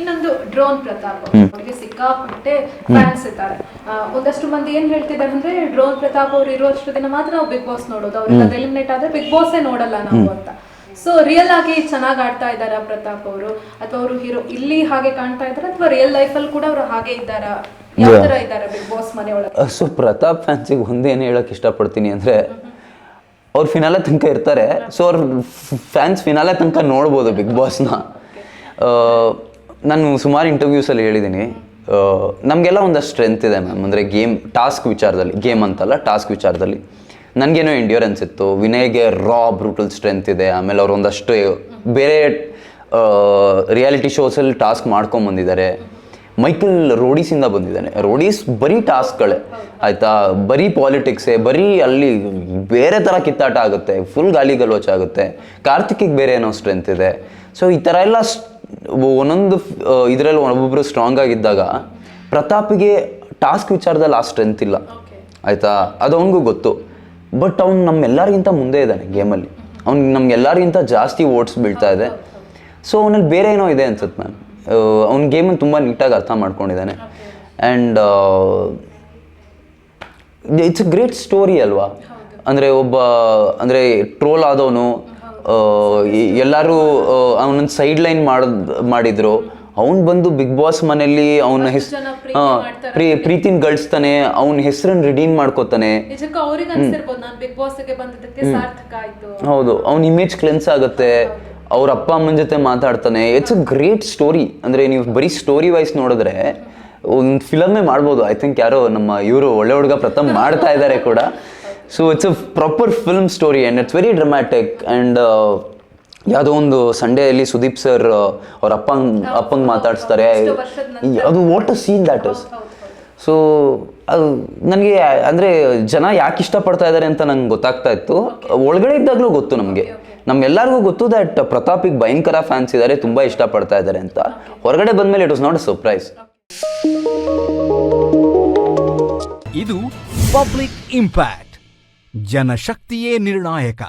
ಇನ್ನೊಂದು ಡ್ರೋನ್ ಪ್ರತಾಪ್ ಅವರಿಗೆ ಸಿಕ್ಕಾಪಟ್ಟೆ ಫ್ಯಾನ್ಸ್ ಇದ್ದಾರೆ. ಒಂದಷ್ಟು ಮಂದಿ ಏನ್ ಹೇಳ್ತಿದ್ದಾರೆ ಅಂದ್ರೆ ಡ್ರೋನ್ ಪ್ರತಾಪ್ ಅವ್ರು ಇರುವಷ್ಟು ದಿನ ಮಾತ್ರ ನಾವು ಬಿಗ್ ಬಾಸ್ ನೋಡೋದು. ಅವ್ರಿಗೆ ಎಲಿಮಿನೇಟ್ ಆದ್ರೆ ಬಿಗ್ ಬಾಸೇ ನೋಡಲ್ಲ ನಾವು ಅಂತ. ಸೊ ರಿಯಲ್ ಆಗಿ ಚೆನ್ನಾಗಿ ಆಡ್ತಾ ಇದಾರ ಪ್ರತಾಪ್ ಅವರು? ಅಥವಾ ಅವರು ಹೀರೋ ಇಲ್ಲಿ ಹಾಗೆ ಕಾಣ್ತಾ ಇದಾರೆ ಅಥವಾ ರಿಯಲ್ ಲೈಫ್ ಅಲ್ಲಿ ಕೂಡ ಅವರು ಹಾಗೆ ಇದ್ದಾರಾ? ಯಾವ ತರ ಇದ್ದಾರೆ ಬಿಗ್ ಬಾಸ್ ಮನೆಯೊಳಗೆ? ಸೊ ಪ್ರತಾಪ್ ಫ್ಯಾನ್ಸಿಗೆ ಒಂದೇನು ಹೇಳಕ್ ಇಷ್ಟಪಡ್ತೀನಿ ಅಂದ್ರೆ ಅವ್ರು ಫಿನಾಲೆ ತನಕ ಇರ್ತಾರೆ. ಸೊ ಅವ್ರ ಫ್ಯಾನ್ಸ್ ಫಿನಾಲೆ ತನಕ ನೋಡ್ಬೋದು ಬಿಗ್ ಬಾಸ್ನ ನಾನು ಸುಮಾರು ಇಂಟರ್ವ್ಯೂಸಲ್ಲಿ ಹೇಳಿದ್ದೀನಿ ನಮಗೆಲ್ಲ ಒಂದಷ್ಟು ಸ್ಟ್ರೆಂತ್ ಇದೆ ಮ್ಯಾಮ್ ಅಂದರೆ ಗೇಮ್ ಟಾಸ್ಕ್ ವಿಚಾರದಲ್ಲಿ ಗೇಮ್ ಅಂತಲ್ಲ ಟಾಸ್ಕ್ ವಿಚಾರದಲ್ಲಿ. ನನಗೇನೋ ಇಂಡ್ಯೂರೆನ್ಸ್ ಇತ್ತು ವಿನಯ್ಗೆ ರಾ ಬ್ರೂಟಲ್ ಸ್ಟ್ರೆಂತ್ ಇದೆ. ಆಮೇಲೆ ಅವ್ರು ಒಂದಷ್ಟು, ಬೇರೆ ರಿಯಾಲಿಟಿ ಶೋಸಲ್ಲಿ ಟಾಸ್ಕ್ ಮಾಡ್ಕೊಂಬಂದಿದ್ದಾರೆ ಮೈಕಲ್ ರೋಡೀಸಿಂದ ಬಂದಿದ್ದಾನೆ. ರೋಡೀಸ್ ಬರೀ ಟಾಸ್ಕ್ಗಳೇ ಆಯಿತಾ? ಬರೀ ಪಾಲಿಟಿಕ್ಸೇ ಬರೀ ಅಲ್ಲಿ ಬೇರೆ ಥರ ಕಿತ್ತಾಟ ಆಗುತ್ತೆ. ಫುಲ್ ಗಾಲಿ ಗಲೋಚ್ ಆಗುತ್ತೆ ಕಾರ್ತಿಕಿಗೆ ಬೇರೆ ಏನೋ ಸ್ಟ್ರೆಂತ್ ಇದೆ. ಸೊ ಈ ಥರ ಎಲ್ಲ ಒಂದೊಂದು ಇದರಲ್ಲಿ ಒಬ್ಬೊಬ್ಬರು ಸ್ಟ್ರಾಂಗ್ ಆಗಿದ್ದಾಗ ಪ್ರತಾಪಿಗೆ ಟಾಸ್ಕ್ ವಿಚಾರದಲ್ಲಿ ಆ ಸ್ಟ್ರೆಂತ್ ಇಲ್ಲ. ಆಯಿತಾ? ಅದು ಅವನಿಗೂ ಗೊತ್ತು. ಬಟ್ ಅವ್ನು ನಮ್ಮೆಲ್ಲರಿಗಿಂತ ಮುಂದೆ ಇದ್ದಾನೆ ಗೇಮಲ್ಲಿ ಅವ್ನಿಗೆ ನಮ್ಗೆಲ್ಲರಿಗಿಂತ ಜಾಸ್ತಿ ಓಟ್ಸ್ ಬೀಳ್ತಾ ಇದೆ. ಸೊ ಅವನಲ್ಲಿ ಬೇರೆ ಏನೋ ಇದೆ ಅನ್ಸುತ್ತೆ ನಾನು ಅವ್ನ ಗೇಮನ್ನು ತುಂಬ ನೀಟಾಗಿ ಅರ್ಥ ಮಾಡ್ಕೊಂಡಿದ್ದಾನೆ. And it's a great story ಅಲ್ವಾ? ಅಂದರೆ ಒಬ್ಬ ಅಂದರೆ ಟ್ರೋಲ್ ಆದವನು ಎಲ್ಲರೂ ಅವನನ್ನ ಸೈಡ್ ಲೈನ್ ಮಾಡ್ ಮಾಡಿದ್ರು. ಅವ್ನು ಬಂದು ಬಿಗ್ ಬಾಸ್ ಮನೆಯಲ್ಲಿ ಅವನ ಹೆಸ್ ಪ್ರೀತಿನ ಗಳಿಸ್ತಾನೆ ಅವನ ಹೆಸರನ್ನ ರಿಡೀಮ್ ಮಾಡ್ಕೋತಾನೆ. ಹೌದು ಅವ್ನ ಇಮೇಜ್ ಕ್ಲೆನ್ಸ್ ಆಗುತ್ತೆ. ಅವ್ರ ಅಪ್ಪ ಅಮ್ಮನ ಜೊತೆ ಮಾತಾಡ್ತಾನೆ. ಇಟ್ಸ್ ಅ ಗ್ರೇಟ್ ಸ್ಟೋರಿ ಅಂದರೆ ನೀವು ಬರೀ ಸ್ಟೋರಿ ವೈಸ್ ನೋಡಿದ್ರೆ ಒಂದು ಫಿಲಮೇ ಮಾಡ್ಬೋದು. ಐ ಥಿಂಕ್ ಯಾರೋ ನಮ್ಮ ಇವರು ಒಳ್ಳೆ ಹುಡುಗ ಪ್ರಥಮ್ ಮಾಡ್ತಾ ಇದ್ದಾರೆ ಕೂಡ. So it's a proper film story and it's very dramatic and ಯಾವುದೋ ಒಂದು ಸಂಡೇಯಲ್ಲಿ ಸುದೀಪ್ ಸರ್ ಅವ್ರ ಅಪ್ಪಂಗ್ ಅಪ್ಪಂಗೆ ಮಾತಾಡಿಸ್ತಾರೆ. ಅದು what a scene that is. So ಅದು ನನಗೆ ಅಂದರೆ ಜನ ಯಾಕೆ ಇಷ್ಟಪಡ್ತಾ ಇದ್ದಾರೆ ಅಂತ ನಂಗೆ ಗೊತ್ತಾಗ್ತಾ ಇತ್ತು. ಒಳಗಡೆ ಇದ್ದಾಗಲೂ ಗೊತ್ತು ನಮಗೆ. ನಮ್ಗೆಲ್ಲರಿಗೂ ಗೊತ್ತು ದಟ್ ಪ್ರತಾಪಿಗೆ ಭಯಂಕರ ಫ್ಯಾನ್ಸ್ ಇದ್ದಾರೆ ತುಂಬ ಇಷ್ಟಪಡ್ತಾ ಇದ್ದಾರೆ ಅಂತ. ಹೊರಗಡೆ ಬಂದಮೇಲೆ it was not a surprise ಇದು ಪಬ್ಲಿಕ್ ಇಂಪ್ಯಾಕ್ಟ್ ಜನಶಕ್ತಿಯೇ ನಿರ್ಣಾಯಕ